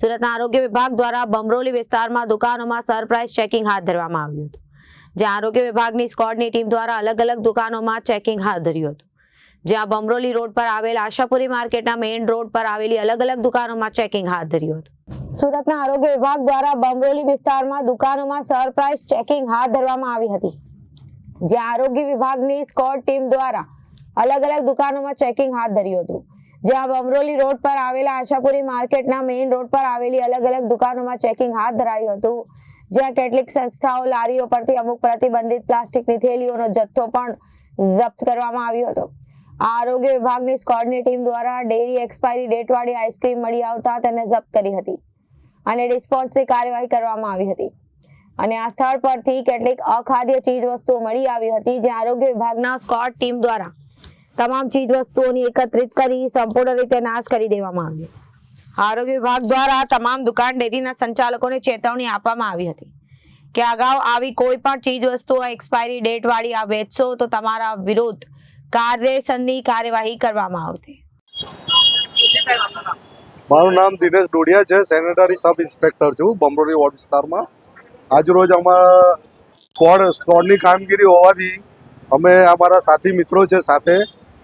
સુરતના આરોગ્ય વિભાગ દ્વારા બમરોલી વિસ્તારમાં દુકાનોમાં સરપ્રાઇઝ ચેકિંગ હાથ ધરવામાં આવ્યું હતું, જ્યાં આરોગ્ય વિભાગની સ્કોડની ટીમ દ્વારા અલગ અલગ દુકાનોમાં ચેકિંગ હાથ ધર્યું હતું. જ્યાં બમરોલી રોડ પર આવેલ આશાપુરી માર્કેટના મેઇન રોડ પર આવેલી અલગ અલગ દુકાનોમાં ચેકિંગ હાથ ધર્યું હતું. સુરતના આરોગ્ય વિભાગ દ્વારા બમરોલી વિસ્તારમાં દુકાનોમાં સરપ્રાઇઝ ચેકિંગ હાથ ધરવામાં આવી હતી, જ્યાં આરોગ્ય વિભાગની સ્કોડ ટીમ દ્વારા અલગ અલગ દુકાનોમાં ચેકિંગ હાથ ધર્યું હતું. જ્યાં બમરોલી રોડ પર આવેલા આશાપુરી માર્કેટના મેઇન રોડ પર આવેલી અલગ અલગ દુકાનોમાં ચેકિંગ હાથ ધરાયું હતું. જ્યાં કેટલીક સંસ્થાઓ લારીઓ પરથી અમુક પ્રતિબંધિત પ્લાસ્ટિકની થેલીઓનો જથ્થો પણ જપ્ત કરવામાં આવ્યો હતો. આરોગ્ય વિભાગની સ્કોડની ટીમ દ્વારા ડેરી એક્સપાયરી ડેટવાળી આઈસ્ક્રીમ મળી આવતા તેને જપ્ત કરી હતી અને રિસ્પોન્સની કાર્યવાહી કરવામાં આવી હતી. અને આ સ્થળ પરથી કેટલીક અખાદ્ય ચીજ વસ્તુઓ મળી આવી હતી જ્યાં આરોગ્ય વિભાગના સ્કોડ ટીમ દ્વારા તમામ ચીજ વસ્તુઓની એકત્રિત કરી, સંપૂર્ણ રીતે નાશ કરી દેવામાં આવ્યો. આરોગ્ય વિભાગ દ્વારા તમામ દુકાન ડેરીના સંચાલકોને ચેતવણી આપવામાં આવી હતી કે અગાઉ આવી કોઈ પણ ચીજ વસ્તુઓ એક્સપાયરી ડેટ વાળી આ વેચશો તો તમારા વિરુદ્ધ કાયદેસરની કાર્યવાહી કરવામાં આવશે. મારું નામ દિનેશ ડોડિયા છે, સેનેટરી સબ ઇન્સ્પેક્ટર છું, બમરોલી વોર્ડ વિસ્તારમાં. આજરોજ અમારા સ્કોડ, સ્કોડની કામગીરી હોવાથી અમે અમારા સાથી મિત્રો છે સાથે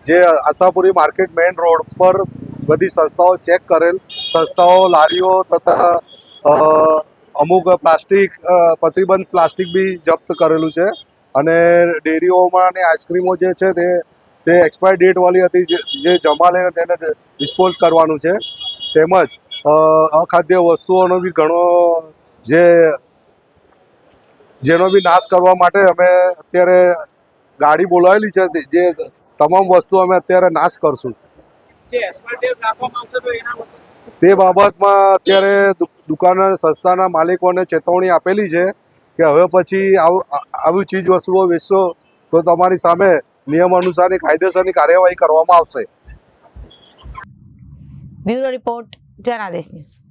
જે આશાપુરી માર્કેટ મેઇન રોડ પર બધી સંસ્થાઓ ચેક કરેલ. સંસ્થાઓ, લારીઓ તથા અમુક પ્લાસ્ટિક પ્રતિબંધ પ્લાસ્ટિક બી જપ્ત કરેલું છે. અને ડેરીઓમાં અને આઈસ્ક્રીમો જે છે તે તે એક્સપાયર ડેટ વાળી હતી જે- જમા લઈને તેને ડિસ્પોઝ કરવાનું છે. તેમજ અખાદ્ય વસ્તુઓનો બી ઘણો જે, જેનો બી નાશ કરવા માટે અમે અત્યારે ગાડી બોલાવેલી છે. જે તમામ વસ્તુ અમે અત્યારે નાશ કરશું. તો બાબતમાં અત્યારે દુકાન અને સંસ્થાના માલિકોને ચેતવણી આપેલી છે કે હવે પછી આવું ચીજ વસ્તુઓ વેચશો તો તમારી સામે નિયમ અનુસારની કાયદેસરની કાર્યવાહી કરવામાં આવશે. Bureau report Janadesh news.